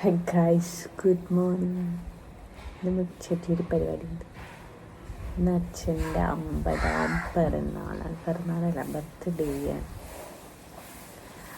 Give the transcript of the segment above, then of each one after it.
High guys good morning നമുക്ക് ചെറിയൊരു പരിപാടിയുണ്ട്. ഇന്ന് അച്ഛന്റെ അമ്പതാം പിറന്നാളാണ്. പിറന്നാളല്ല ബർത്ത്ഡേ ആണ്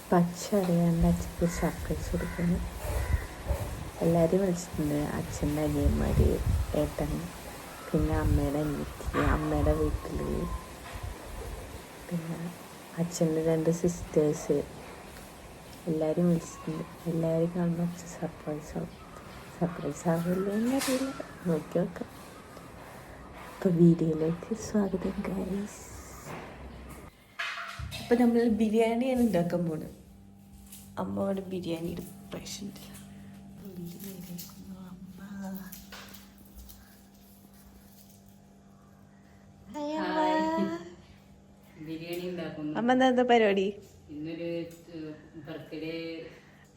അപ്പം അച്ഛൻ അറിയാണ്ട് അച്ഛക്ക് സർപ്രൈസ് കൊടുക്കുന്നു എല്ലാവരും വിളിച്ചിട്ടുണ്ട്. അച്ഛന്റെ അനിയന്മാർ ഏട്ടൻ പിന്നെ അമ്മയുടെ അനിയത്തി അമ്മയുടെ വീട്ടിൽ പിന്നെ അച്ഛന്റെ രണ്ട് സിസ്റ്റേഴ്സ് എല്ലാവരും വിളിച്ചിട്ടുണ്ട്. എല്ലാവരും കാണുമ്പോൾ സർപ്രൈസ് ആവും. സർപ്രൈസ് ആവില്ല എന്നറിയില്ല. നോക്കി നോക്കാം. അപ്പോൾ വീഡിയോയിലേക്ക് സ്വാഗതം ഗൈസ് അപ്പോൾ നമ്മൾ ബിരിയാണിയാണ് ഉണ്ടാക്കാൻ പോണത്. അമ്മ അവിടെ ബിരിയാണിയുടെ പ്രശ്നമില്ല ബിരിയാണി ഉണ്ടാക്കുന്നു. അമ്മ എന്താ എന്താ പരിപാടി? ഇന്നൊരു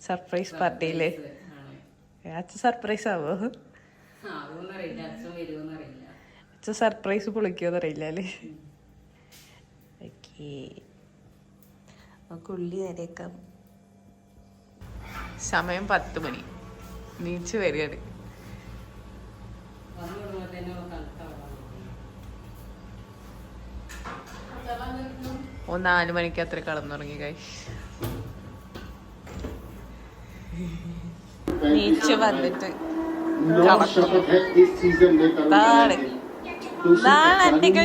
സർപ്രൈസ് പാർട്ടിയിൽ അച്ഛൻ സർപ്രൈസ് ആവോ? അച്ഛൻ സർപ്രൈസ് പൊളിക്കോന്ന് അറിയില്ല അല്ലേ? ഓക്കേ നമുക്ക് ഉള്ളി നരേക്കാം സമയം പത്ത് മണി. നീച്ച് വരികയാണ്. ഒന്ന് ഓ നാല് മണിക്ക് അത്ര കടന്നുറങ്ങി കൈ നീച്ച് വന്നിട്ട്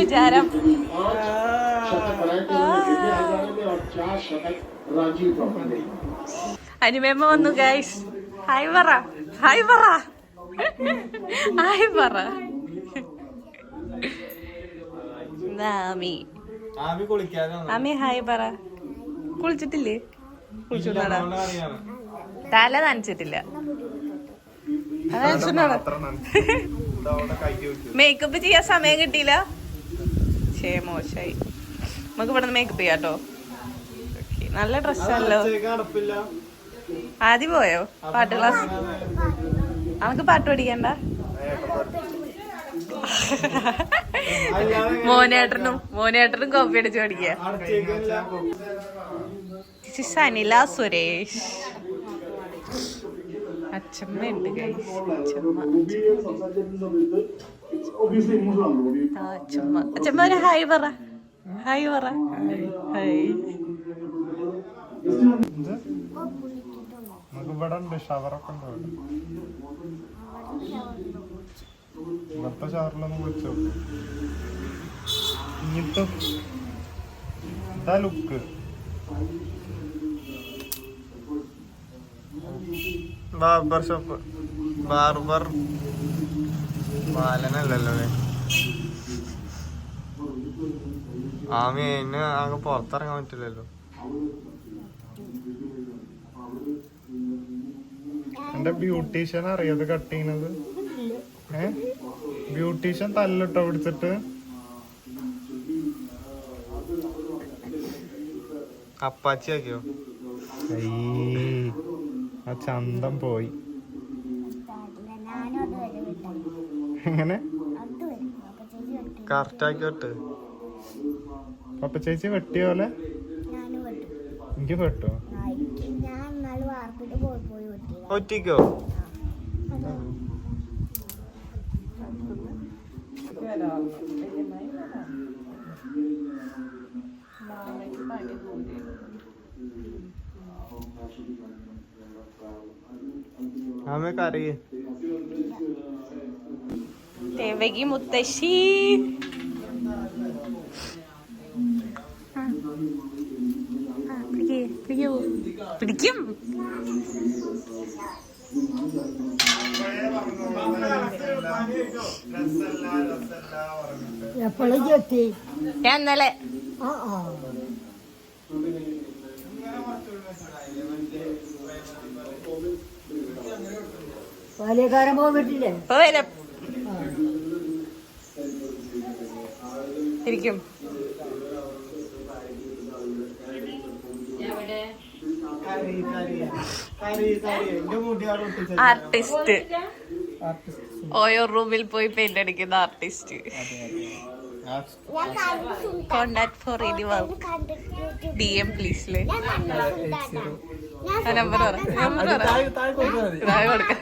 വിചാരം? അനുമേമ്മ വന്നു ഗൈസ് ഹായ് പറ. ഹായ് പറ. ഹായ് പറ. ആമി ആമി ഹായ് പറ. കുളിച്ചിട്ടില്ലേ? കുളിച്ചു തല നനച്ചിട്ടില്ല. മേക്കപ്പ് ചെയ്യാൻ സമയം കിട്ടിയില്ല. ശേ മോശായി. നമുക്ക് ഇവിടെ നിന്ന് മേക്കപ്പ് ചെയ്യാട്ടോ ഓക്കേ. നല്ല ഡ്രസ്സല്ലോ. ആദ്യം പോയോ? പാട്ട് ക്ലാസ് നമുക്ക് പാട്ട് പഠിക്കണ്ട? മോനേട്ടനും മോനേട്ടനും കോപ്പി അടിച്ച് പഠിക്കുക അനില സുരേഷ് അച്ഛമ്മ ഉണ്ട് guys. അച്ഛമ്മ അച്ഛമ്മ ഒരു ഹായ് പറ. ഹായ് പറ. ഹായ് ഇവിടെ ഉണ്ട് ഷവറൊക്കെ ഉണ്ട് ഇവിടെ. ഇവിടുത്തെ ഷവറിലൊന്നും വിളിച്ചു ഇങ്ങനത്തെ ഇതാ ലുക്ക് ബാർബർ ഷോപ്പ് ബാർബർ ബാലനല്ലല്ലോ ആമി അതിന് ആകെ പുറത്തിറങ്ങാൻ പറ്റില്ലല്ലോ. എന്റെ ബ്യൂട്ടീഷ്യൻ അറിയത് കട്ട് ചെയ്യണത്? ഏ? ബ്യൂട്ടീഷ്യൻ തല്ലിട്ടോ പിടിച്ചിട്ട്? അപ്പാച്ചി ആക്കിയോ ആ ചന്തം പോയി. എങ്ങനെ? കറക്റ്റ് ആക്കിയോട്ട് പപ്പ ചേച്ചി വെട്ടിയ പോലെ എനിക്ക് വെട്ടോ. ഞാൻ നാല് വാർപ്പിട്ട് പോയി പോയി വെട്ടി ഒറ്റിക്കോ ആമയൊക്കെ അറിയേ ദേവകി മുത്തശ്ശി ആ, പിടിക്ക്, പിടിക്കൂ. പിടിക്കും എപ്പോഴും ചെത്തി ഞാൻ ഇന്നലെ ആ ആ വരാം. ഇരിക്കും. ആർട്ടിസ്റ്റ്. ഓയോ റൂമിൽ പോയി പെയിന്റ് അടിക്കുന്ന ആർട്ടിസ്റ്റ്. ഞാൻ കണ്ടു contact for any work D M please ഞാൻ കണ്ടു ആ നമ്പർ പറ. നമ്പർ പറ. താഴെ കൊടുക്ക.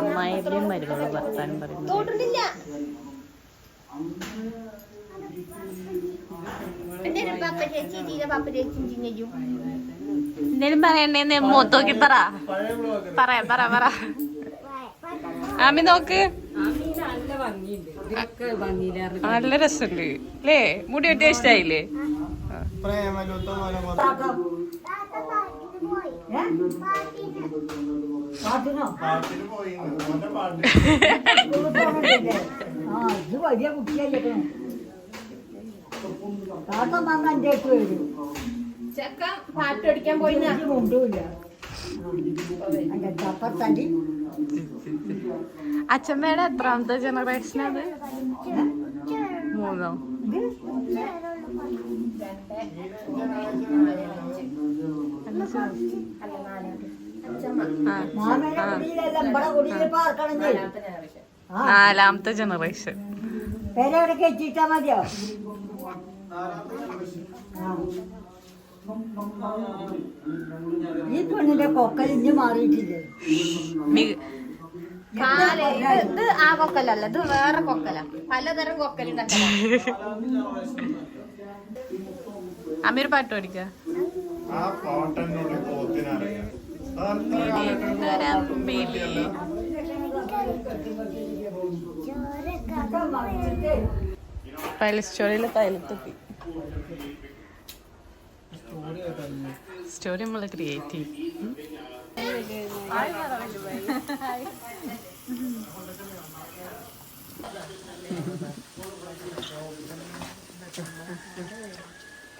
അമ്മായിയുടെയും മരുമകൾ വർത്താനം പറയുന്നു. എന്തേലും പറയണ്ടേന്ന് മൂത്തോക്കി പറ. പറയാ പറ പറ. ആമി നോക്ക്. ആമി നല്ല രസമുണ്ട്. അല്ലേ മുടി വെട്ടിയ ഇഷ്ടായില്ലേ? പാട്ടിനോ പാട്ടിന് പോയി പാട്ട് ആ ഇത് വലിയ കുട്ടിയായിരിക്കണം താത്ത വന്ന എന്റെ അടുത്ത് വരും ചെക്കൻ പാട്ടടിക്കാൻ പോയി എനിക്ക് മുണ്ടുമില്ല എന്റെ ചപ്പത്തണ്ടി അച്ഛമ്മയുടെ എത്രാമത്തെ ജനറേഷൻ അത് മൂന്നോ ആ നാലാമത്തെ ജനറേഷൻ പേരെ മതിയോ. ഈ പെണ്ണിന്റെ കൊക്കൽ ഇഞ്ഞ് മാറിയിട്ടില്ലേ? ഇത് ആ കൊക്കലല്ല ഇത് വേറെ കൊക്കല. പലതരം അമീർ പാട്ട് പഠിക്ക? ആ കോട്ടനുള്ളിൽ പോത്തിനറിയാം അതത്ര സ്റ്റോറിയിൽ തൈലത്തെത്തി. സ്റ്റോറി നമ്മൾ ക്രിയേറ്റ് ചെയ്യും.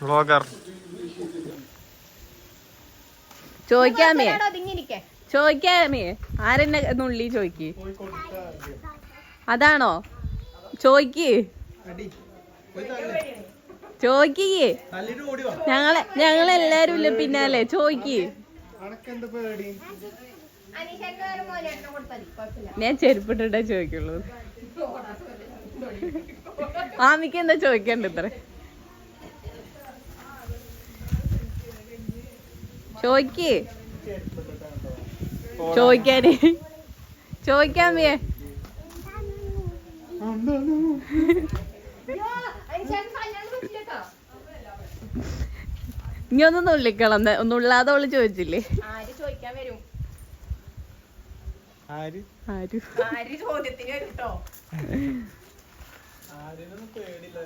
വ്ളോഗർ ചോദിക്കാമേ ചോദിക്കാമേ ആരെന്നെ നുള്ളി ചോദിക്ക്? അതാണോ? ചോദിക്ക്. ചോദിക്കേ. ഞങ്ങളെ ഞങ്ങളെല്ലാരും ഇല്ല പിന്നാലെ ചോദിക്ക്. ഞാൻ ചെരുപ്പിട്ടിട്ടേ ചോദിക്കുള്ളൂ. ആമിക്ക് എന്താ ചോദിക്കണ്ട ഇത്ര? ചോദിക്ക് ചോയ്ക്കാന്. ചോയ്ക്കാൻ വേ ഇനി ഒന്ന് നുള്ളിക്കണം ഒന്നുള്ളാതെ അവൾ ചോദിച്ചില്ലേ? ആര് ചോദിക്കാൻ വരും? ആര്? ആര്? ആര് ചോദ്യത്തിന് വരും കേട്ടോ പേടില്ല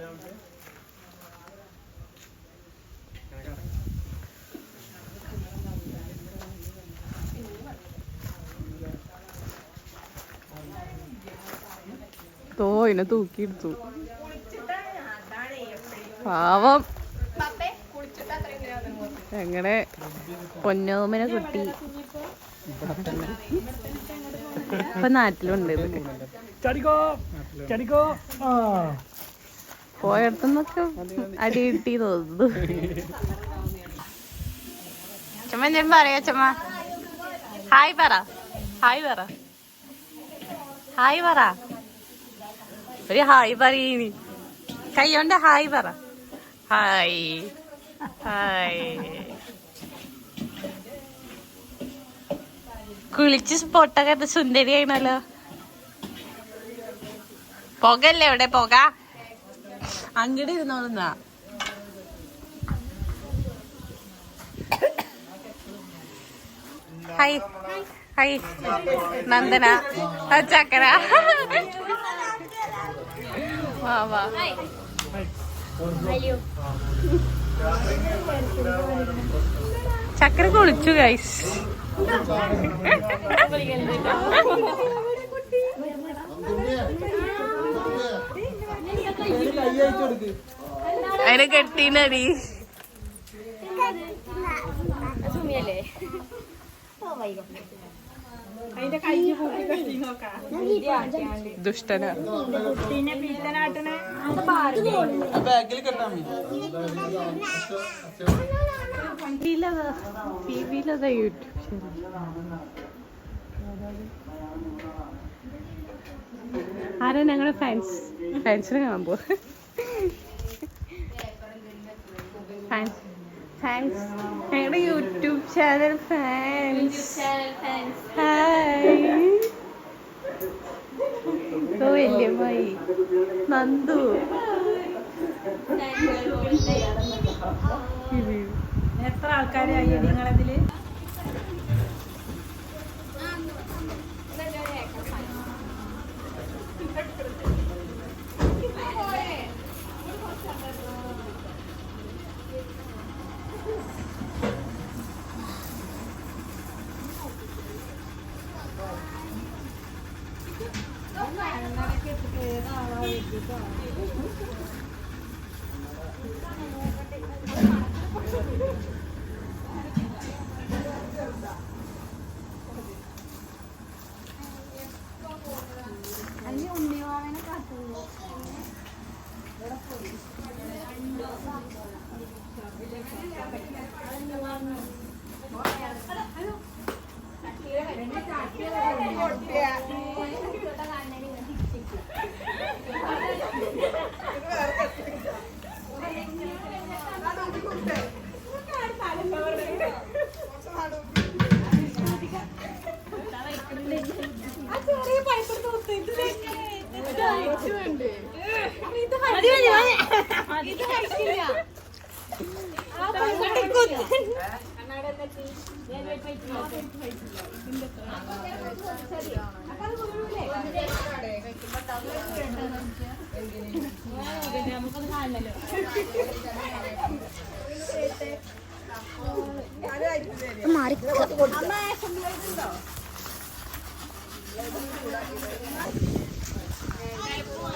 തോ ഇനെ തൂക്കിയെടുത്തു. പാവം. എങ്ങനെ പൊന്നോമനെ കുട്ടി. ഇപ്പൊ നാട്ടിലുണ്ട് പോയടത്തുനിന്നൊക്കെ അടി കിട്ടി തോന്നുന്നു. ചുമ എന്തെങ്കിലും പറയാ ചുമ ഹായ് പറ. ഹായ് പറ. ഹായ് പറ. ഒരു ഹായ് പറയീനി. കൈകൊണ്ട് ഹായ് പറ. ഹായ്. ഹായ്. കുളിച്ച് പൊട്ടൊക്കെ സുന്ദരിയാണല്ലോ പുകല്ലേ ഇവിടെ പുക? അങ്ങോട്ട് ഇരുന്നോളുന്നാ ഹൈ ഹൈ നന്ദന. ചക്കര. വാ വാ. ചക്കര കുളിച്ചു ഗൈസ് അതിനെ കെട്ടീനടി. സുമിയല്ലേ? ദുഷ്ടന. യൂട്യൂബ് ആരാ ഞങ്ങളുടെ ഫാൻസ് ഫാൻസിനെ കാണാൻ പോ ഫാൻസ് ഫാൻസ് ഞങ്ങളുടെ യൂട്യൂബ് ചാനൽ ഫാൻസ് ഹായ് ഓ വല്യമ്മായി നന്ദു എത്ര ആൾക്കാരായി നിങ്ങളതിൽ നമുക്കത് കാണണല്ലോ മാറി അമ്മ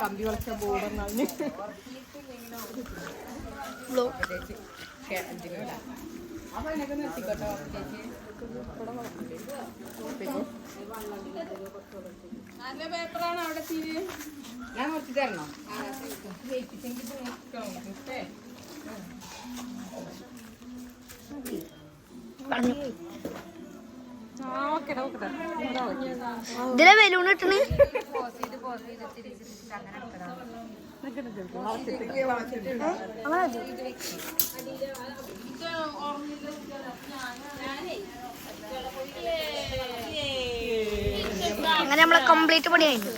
കമ്പി വളച്ച ബോർഡ് ഞാൻ നിർത്തി തരണോ ഇതിലെ ബലൂൺ ഇട്ടണ് അങ്ങനെ നമ്മളെ കംപ്ലീറ്റ് പണി കഴിഞ്ഞു.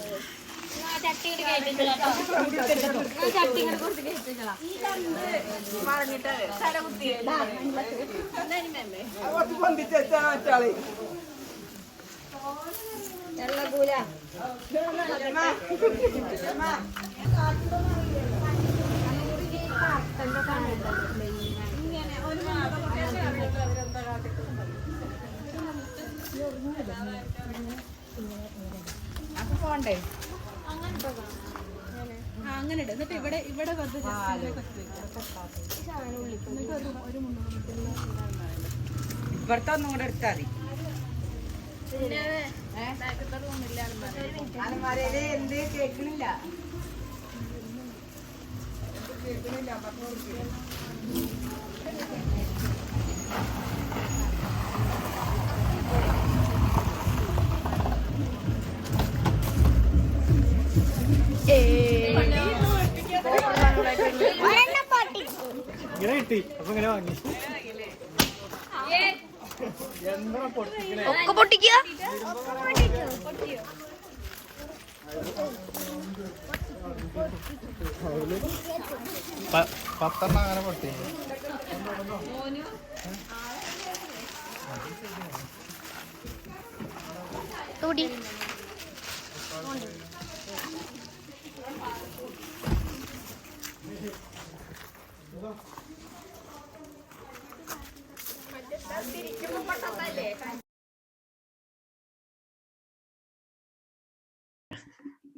അപ്പൊ പോണ്ടേ അങ്ങനെ എന്നിട്ട് ഇവിടെ ഇവിടെ വന്ന് ഇവിടുത്തെ ഒന്നും കൂടെ എടുത്താൽ മതി. അലമാരയിൽ എന്ത് കേൾക്കണില്ല ഇങ്ങനെ കിട്ടി. അപ്പൊ ഇങ്ങനെ വാങ്ങി. ഒക്കെ പൊട്ടിക്കുക? പത്തെണ്ണം അങ്ങനെ പൊട്ടി. തൂടി.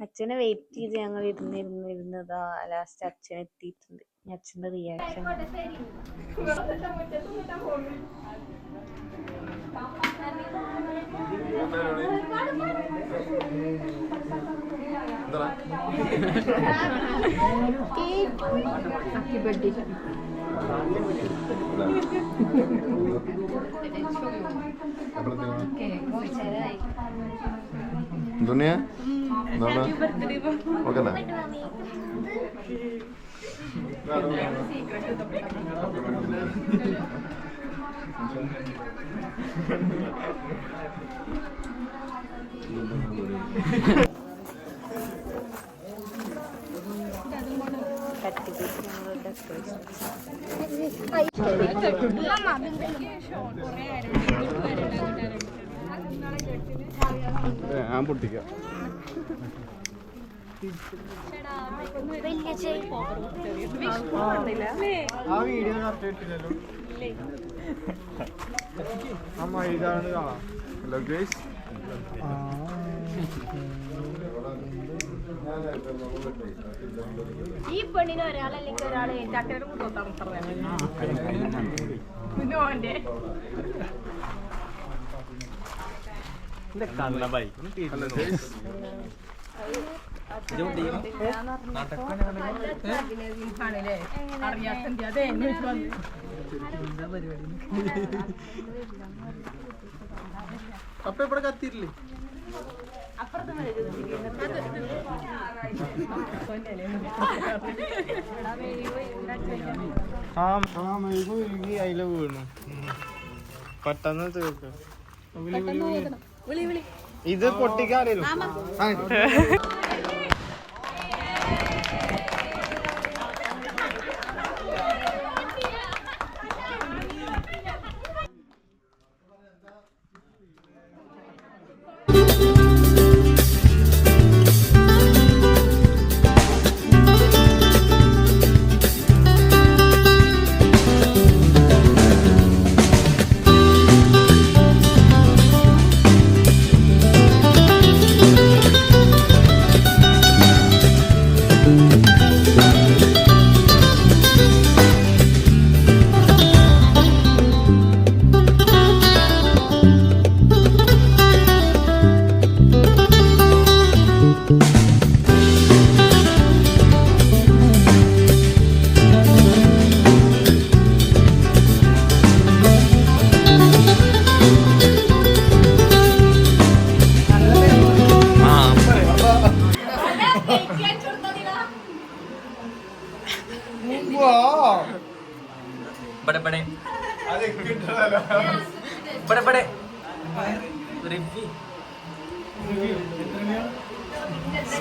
അച്ഛനെ വെയിറ്റ് ചെയ്ത് ഞങ്ങൾ ഇരുന്ന് ഇരുന്ന് ഇരുന്നതാ. ലാസ്റ്റ് അച്ഛൻ എത്തിയിട്ടുണ്ട്. അച്ഛന്റെ റിയാക്ഷൻ ദുനിയ എന്താണ് ഓക്കെ അല്ലേ Thank you. ഞാൻ പൊട്ടിക്കാം ആ വീഡിയോ കറക്റ്റ് ഇട്ടില്ലല്ലോ ആ. മൈതാണ് കാണാം ഹലോ ഗൈസ് ഈ പെണ്ണിന് ഒരാളല്ലെങ്കിൽ ഒരാൾ ചട്ടയുടെ മുത്തോട്ടാണ് കണ്ണബായി ഹലോ ഗൈസ് അപ്പൊ ഇവിടെ കത്തിയില്ലേ വീണു പെട്ടെന്ന് തീർക്കും വിളി, വിളി. ഇത് പൊട്ടിക്കാറില്ലോ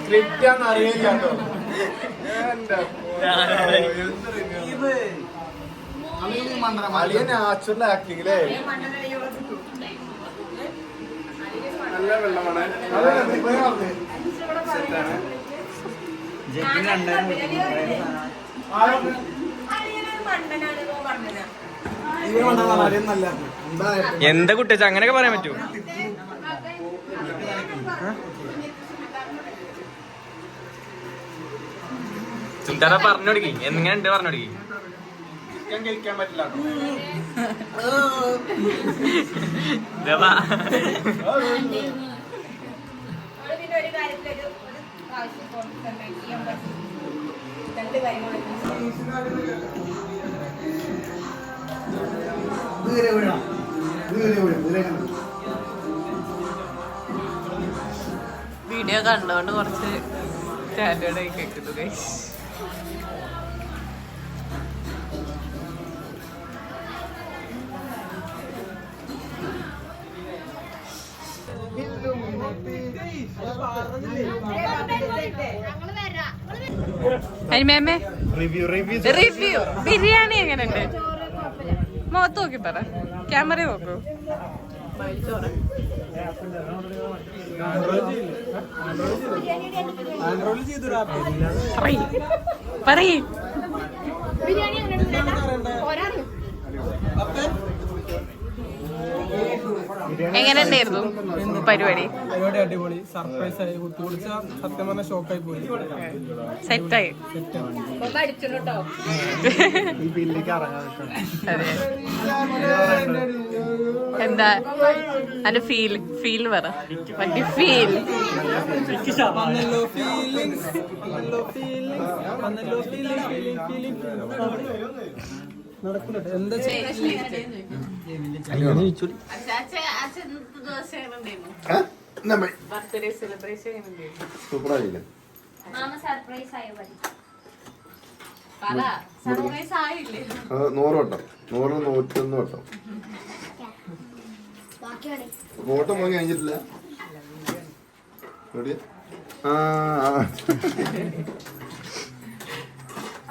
സ്ക്രിപ്റ്റ് ആണെന്ന് അറിയില്ല കേട്ടോ അളിയ നാച്ചുറൽ ആക്ടിങ്ങിലേ നല്ല വെള്ളമാണ്. എന്താ കുട്ടിച്ച? അങ്ങനെയൊക്കെ പറയാൻ പറ്റൂ പറഞ്ഞു കൊടുക്കി. എങ്ങനെ ഉണ്ട് പറഞ്ഞു ചിക്കൻ കഴിക്കാൻ പറ്റില്ല കാര്യങ്ങൾ വീഡിയോ കണ്ടുകൊണ്ട് കുറച്ച് സ്റ്റാൻഡേർഡായി കേൾക്കുന്നു ഗൈസ് അരിമേമ്മേ റിവ്യൂ റിവ്യൂ റിവ്യൂ ബിരിയാണി എങ്ങനെയുണ്ട്? മുഖത്ത് നോക്കി പറ. ക്യാമറ നോക്കൂ. ചെയ്തു. പറയ്. ബിരിയാണി ഒരാൾ എങ്ങനെ ഉണ്ടായിരുന്നു പരിപാടി? പരിപാടി അടിപൊളി. സർപ്രൈസ് ആയി. കുത്തി കുടിച്ച സത്യം പറഞ്ഞ ഷോക്കായി പോയി. സെറ്റായി എന്താ? അതിന്റെ ഫീൽ ഫീൽ പറ. മറ്റേ ഫീൽ നടക്കുന്നുണ്ട്. എന്താ സൂപ്പറായില്ലേ നൂറ് വട്ടം. നൂറ് നൂറ്റൊന്ന് വട്ടം. ബാക്കിയാണ് ഓട്ടം പോയി കഴിഞ്ഞിട്ടില്ല.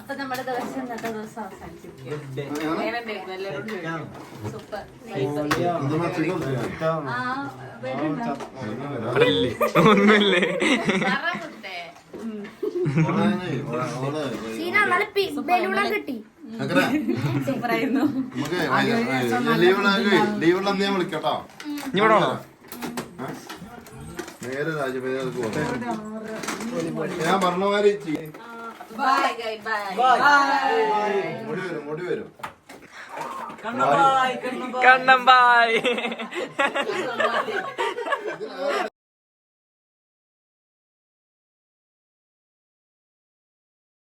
അപ്പൊ നമ്മുടെ ദിവസം ഇന്നത്തെ ദിവസം അവസാനിച്ചിരിക്കും സൂപ്പർ. ഒന്നുമില്ലേ കിട്ടി വിളിക്കട്ടോ ഇവിടെ? നേരെ പോകാം ഞാൻ പറഞ്ഞ മാതിരി ബൈ മുടി വരും മുടി വരും. കണ്ണമ്പായ് കണ്ണമ്പായ്.